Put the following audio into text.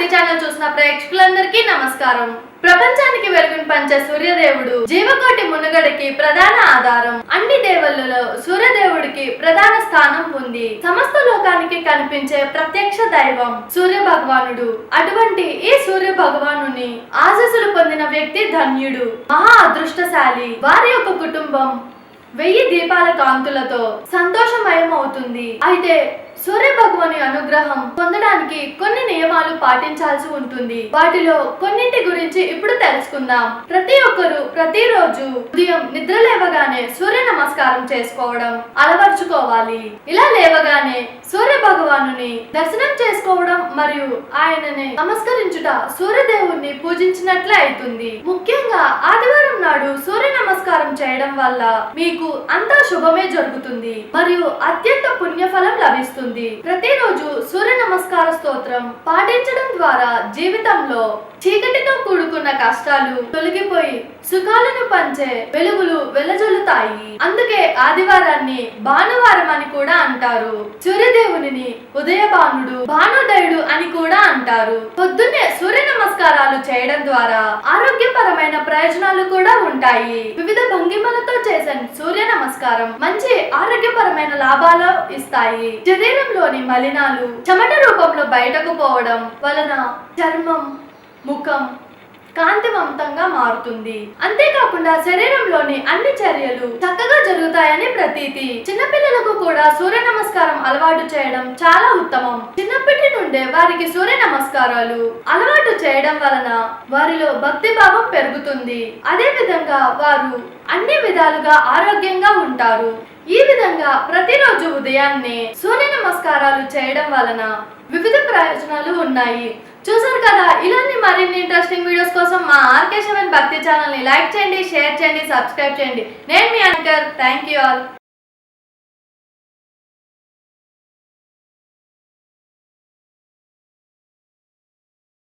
చూసిన ప్రేక్షకులందరికీ నమస్కారం. ప్రపంచానికి వెలుగును పంచే సూర్యదేవుడు జీవకోటి మునుగడికి ప్రధాన ఆధారం. అన్ని దేవుళ్ళలో సూర్యదేవుడికి ప్రధాన స్థానం ఉంది. సమస్త లోకానికి కనిపించే ప్రత్యక్ష దైవం సూర్య భగవానుడు అటువంటి ఈ సూర్య భగవానుని ఆశస్సులు పొందిన వ్యక్తి ధన్యుడు మహా అదృష్టశాలి. వారి యొక్క కుటుంబం వెయ్యి దీపాల కాంతులతో సంతోషమయం అవుతుంది అయితే సూర్య భగవాని అనుగ్రహం పొందడానికి కొన్ని నియమాలు పాటించాల్సి ఉంటుంది. వాటిలో కొన్నింటి గురించి ఇప్పుడు తెలుసుకుందాం. ప్రతి ఒక్కరు ప్రతిరోజు ఉదయం నిద్ర లేవగానే సూర్య నమస్కారం చేసుకోవడం అలవర్చుకోవాలి. ఇలా లేవగానే సూర్య భగవానుని దర్శనం చేసుకోవడం మరియు ఆయనని నమస్కరించుట సూర్యదేవుణ్ణి పూజించినట్లే అవుతుంది. ముఖ్యంగా ఆదివారం నాడు సూర్య నమస్కారం చేయడం వల్ల మీకు అంతా శుభమే జరుగుతుంది. మరియు అత్యంత పుణ్యఫలం లభిస్తుంది. ప్రతిరోజు సూర్య నమస్కార స్తోత్రం పాటించడం ద్వారా జీవితంలో చీకటితో కూడుకున్న కష్టాలు తొలగిపోయి సుఖాలను పంచే వెలుగులు వెలజొల్లుతాయి. అందుకే ఆదివారాన్ని భానువారం అని కూడా అంటారు. సూర్యదేవుని ఉదయ భానుడు భానోదయుడు అని కూడా అంటారు. పొద్దున్నే సూర్య నమస్కారాలు చేయడం ద్వారా ఆరోగ్యపరమైన ప్రయోజనాలు కూడా ఉంటాయి. వివిధ భంగిమలతో చేసే సూర్య నమస్కారం మంచి ఆరోగ్యపరమైన లాభాలు ఇస్తాయి. శరీరంలోని మలినాలు చెమట రూపంలో బయటకు పోవడం వలన చర్మం ముఖం కాంతివంతంగా మారుతుంది. అంతేకాకుండా శరీరంలోని అన్ని చర్యలు చక్కగా జరుగుతాయని ప్రతీతి. చిన్నపిల్లలకు కూడా సూర్య నమస్కారం అలవాటు చేయడం చాలా ఉత్తమం. చిన్నప్పటి నుండే వారికి సూర్య నమస్కారాలు అలవాటు చేయడం వలన వారిలో భక్తి భావం పెరుగుతుంది. అదే విధంగా వారు అన్ని విధాలుగా ఆరోగ్యంగా ఉంటారు. ఈ విధంగా ప్రతిరోజు ఉదయాన్నే సూర్య నమస్కారాలు చేయడం వలన వివిధ ప్రయోజనాలు ఉన్నాయి. చూసారు కదా ఇలాంటి మరిన్ని ఇంట్రెస్టింగ్ వీడియోస్ కోసం మా ఆర్కే సెవెన్ భక్తి ఛానల్ని లైక్ చేయండి షేర్ చేయండి సబ్స్క్రైబ్ చేయండి. నేను మీ అంకర్ థ్యాంక్ యూ ఆల్